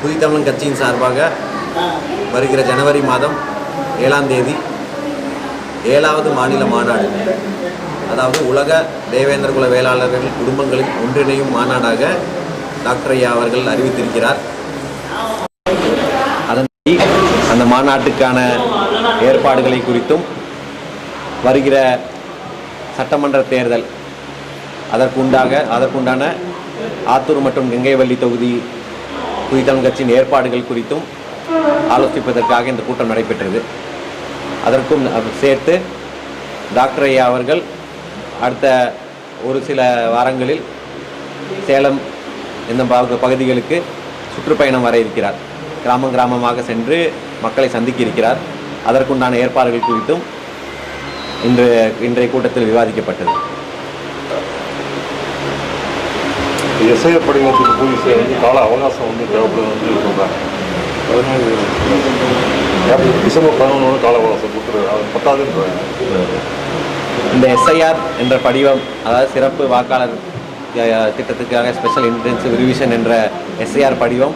புதித்தமிழன் கட்சியின் சார்பாக வருகிற ஜனவரி மாதம் ஏழாம் தேதி ஏழாவது மாநில மாநாடு. அதாவது உலக தேவேந்திர குல வேளாளர்கள் குடும்பங்களின் ஒன்றிணையும் மாநாடாக டாக்டர் ஐயா அவர்கள் அறிவித்திருக்கிறார். அதன்படி அந்த மாநாட்டுக்கான ஏற்பாடுகளை குறித்தும் வருகிற சட்டமன்ற தேர்தல் அதற்குண்டாக அதற்குண்டான ஆத்தூர் மற்றும் கங்கைவள்ளி தொகுதி புதிதம் கட்சியின் ஏற்பாடுகள் குறித்தும் ஆலோசிப்பதற்காக இந்த கூட்டம் நடைபெற்றது. அதற்கும் சேர்த்து டாக்டர் ஐயா அவர்கள் அடுத்த ஒரு சில வாரங்களில் சேலம் இந்த பகுதிகளுக்கு சுற்றுப்பயணம் வர இருக்கிறார். கிராமம் கிராமமாக சென்று மக்களை சந்திக்க இருக்கிறார். அதற்குண்டான ஏற்பாடுகள் குறித்தும் இன்று இன்றைய கூட்டத்தில் விவாதிக்கப்பட்டது. எஸ்ஐ படிவத்துக்கு போலீஸ் வந்து கால அவகாசம் வந்து தேவைப்படுதுன்னு சொல்லி சொல்கிறாங்க டிசம்பர் பதினொன்று கால அவகாசம் கொடுத்துருக்காங்க அது பத்தாதுன்றாங்க இந்த எஸ்ஐஆர் என்ற படிவம் அதாவது சிறப்பு வாக்காளர் திட்டத்துக்காக ஸ்பெஷல் இன்டென்சிவ் ரிவிஷன் என்ற எஸ்ஐஆர் படிவம்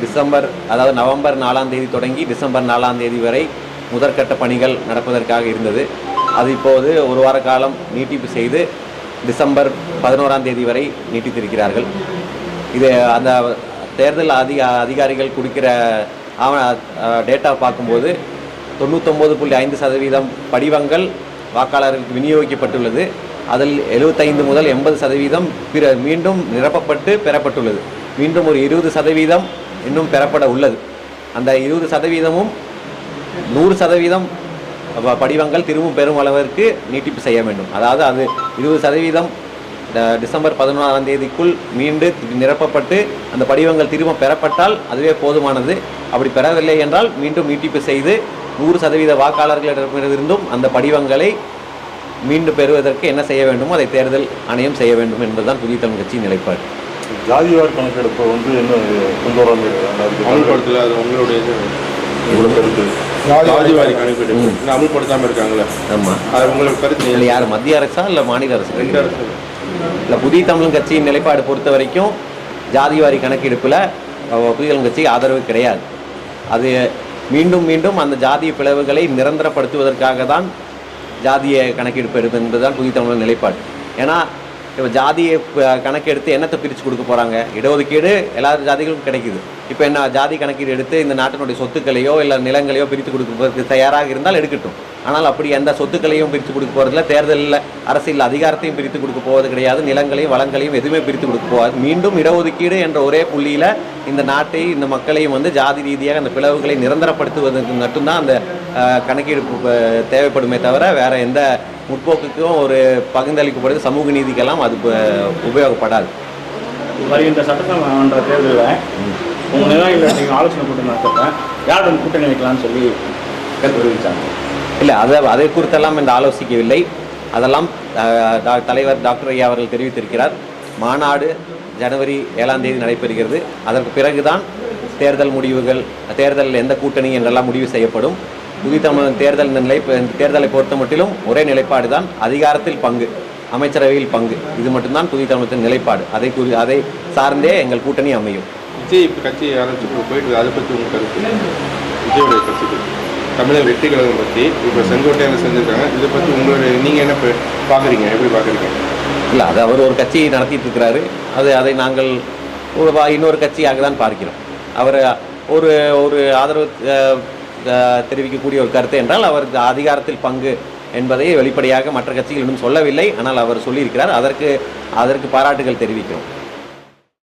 டிசம்பர் அதாவது நவம்பர் நாலாம் தேதி தொடங்கி டிசம்பர் நாலாம் தேதி வரை முதற்கட்ட பணிகள் நடப்பதற்காக இருந்தது. அது இப்போது ஒரு வார காலம் நீட்டிப்பு செய்து டிசம்பர் பதினோராம் தேதி வரை நீட்டித்திருக்கிறார்கள். இது அந்த தேர்தல் அதிக அதிகாரிகள் கொடுக்கிற ஆவண டேட்டா பார்க்கும்போது தொண்ணூத்தொம்பது புள்ளி ஐந்து சதவீதம் படிவங்கள் வாக்காளர்களுக்கு விநியோகிக்கப்பட்டுள்ளது. அதில் எழுபத்தைந்து முதல் எண்பது சதவீதம் பிற மீண்டும் நிரப்பப்பட்டு பெறப்பட்டுள்ளது. மீண்டும் ஒரு இருபது சதவீதம் இன்னும் பெறப்பட உள்ளது. அந்த இருபது சதவீதமும் நூறு சதவீதம் படிவங்கள் திரும்பவும் பெறும் அளவிற்கு நீட்டிப்பு செய்ய வேண்டும். அதாவது அது இருபது சதவீதம் டிசம்பர் பதினொன்றாம் தேதிக்குள் மீண்டு நிரப்பப்பட்டு அந்த படிவங்கள் திரும்ப பெறப்பட்டால் அதுவே போதுமானது. அப்படி பெறவில்லை என்றால் மீண்டும் நீட்டிப்பு செய்து நூறு சதவீத வாக்காளர்களிடமிருந்தும் அந்த படிவங்களை மீண்டும் பெறுவதற்கு என்ன செய்ய வேண்டுமோ அதை தேர்தல் ஆணையம் செய்ய வேண்டும் என்பதுதான் புதிய தமிழ் கட்சியின் நிலைப்பாடு. ஜாதிவார் கணக்கெடுப்பை வந்து என்ன கொண்டு வராங்க அதுக்கு அமல்படுத்தல அது உங்களுடைய. இவ்வளோ கருத்து ஜாதிவாரி கணக்கெடுப்பு இன்னும் அமல்படுத்தாம இருக்காங்களே. ஆமாம் அது உங்களுக்கு கருத்து யார் மத்திய அரசா இல்லை மாநில அரசு? ரெண்டு அரசு. இல்லை புதிய தமிழ் கட்சியின் நிலைப்பாடு பொறுத்த வரைக்கும் ஜாதிவாரி கணக்கெடுப்பில் புதிய தமிழ் கட்சி ஆதரவு கிடையாது. அது மீண்டும் மீண்டும் அந்த ஜாதிய பிளவுகளை நிரந்தரப்படுத்துவதற்காக தான் ஜாதிய கணக்கெடுப்பு எடுப்பு என்பதுதான் புதிய தமிழர் நிலைப்பாடு. ஏன்னா இப்போ ஜாதியை கணக்கெடுத்து என்னத்தை பிரித்து கொடுக்க போகிறாங்க இடஒதுக்கீடு எல்லா ஜாதிகளுக்கும் கிடைக்குது. இப்போ என்ன ஜாதி கணக்கீடு எடுத்து இந்த நாட்டினுடைய சொத்துக்களையோ இல்லை நிலங்களையோ பிரித்து கொடுப்பதற்கு தயாராக இருந்தால் எடுக்கட்டும். ஆனால் அப்படி எந்த சொத்துக்களையும் பிரித்து கொடுக்க போகிறதில்ல தேர்தலில் அரசியல் அதிகாரத்தையும் பிரித்து கொடுக்க போவது கிடையாது. நிலங்களையும் வளங்களையும் எதுவுமே பிரித்து கொடுக்க போகாது. மீண்டும் இடஒதுக்கீடு என்ற ஒரே புள்ளியில் இந்த நாட்டை இந்த மக்களையும் வந்து ஜாதி ரீதியாக அந்த பிளவுகளை நிரந்தரப்படுத்துவதற்கு மட்டும்தான் அந்த அஹ், கணக்கீடு ப- தேவைப்படுமே தவிர வேற எந்த முற்போக்குக்கும் ஒரு பகிர்ந்தளிக்கப்படுது. சமூக நீதிக்கெல்லாம் அது உபயோகப்படாது. வருகின்ற சட்டமன்ற தேர்தலில் உங்கள் நிர்வாகிகள் நீங்கள் ஆலோசனை கூட்டம் நடத்துகிறப்ப யாருடன் கூட்டணி வைக்கலாம்னு சொல்லி கருத்து தெரிவித்தாங்க இல்லை அதை அதை குறித்தெல்லாம் இந்த ஆலோசிக்கவில்லை. அதெல்லாம் டா- தலைவர் டாக்டர் ஐயா அவர்கள் தெரிவித்திருக்கிறார். மாநாடு ஜனவரி ஏழாம் தேதி நடைபெறுகிறது. அதற்கு பிறகுதான் தேர்தல் முடிவுகள் தேர்தலில் எந்த கூட்டணி என்றெல்லாம் முடிவு செய்யப்படும். புதிய தேர்தல் நிலை தேர்தலை பொறுத்த மட்டிலும் ஒரே நிலைப்பாடு தான் அதிகாரத்தில் பங்கு அமைச்சரவையில் பங்கு. இது மட்டும்தான் புதிய தமிழகத்தின் நிலைப்பாடு. அதை குறி அதை சார்ந்தே எங்கள் கூட்டணி அமையும். விஜய் இப்போ கட்சி ஆரம்பிச்சு போயிட்டு அதை பற்றி உங்கள் கருத்து? விஜயோடைய கட்சி பற்றி தமிழக வெற்றி கழகம் பற்றி இப்போ செங்கோட்டையில் செஞ்சுருக்காங்க. இதை பற்றி உங்களுடைய நீங்கள் என்ன பார்க்குறீங்க எப்படி பார்க்குறீங்க இல்லை அது அவர் ஒரு கட்சியை நடத்திட்டு இருக்கிறாரு. அது அதை நாங்கள் ஒரு இன்னொரு கட்சியாக தான் பார்க்கிறோம். அவர் ஒரு ஒரு ஆதரவு தெரிவிக்கக்கூடிய ஒரு கருத்து என்றால் அவர் அதிகாரத்தில் பங்கு என்பதை வெளிப்படையாக மற்ற கட்சிகள் இன்னும் சொல்லவில்லை. ஆனால் அவர் சொல்லியிருக்கிறார். அதற்கு அதற்கு பாராட்டுகள் தெரிவிக்கிறோம்.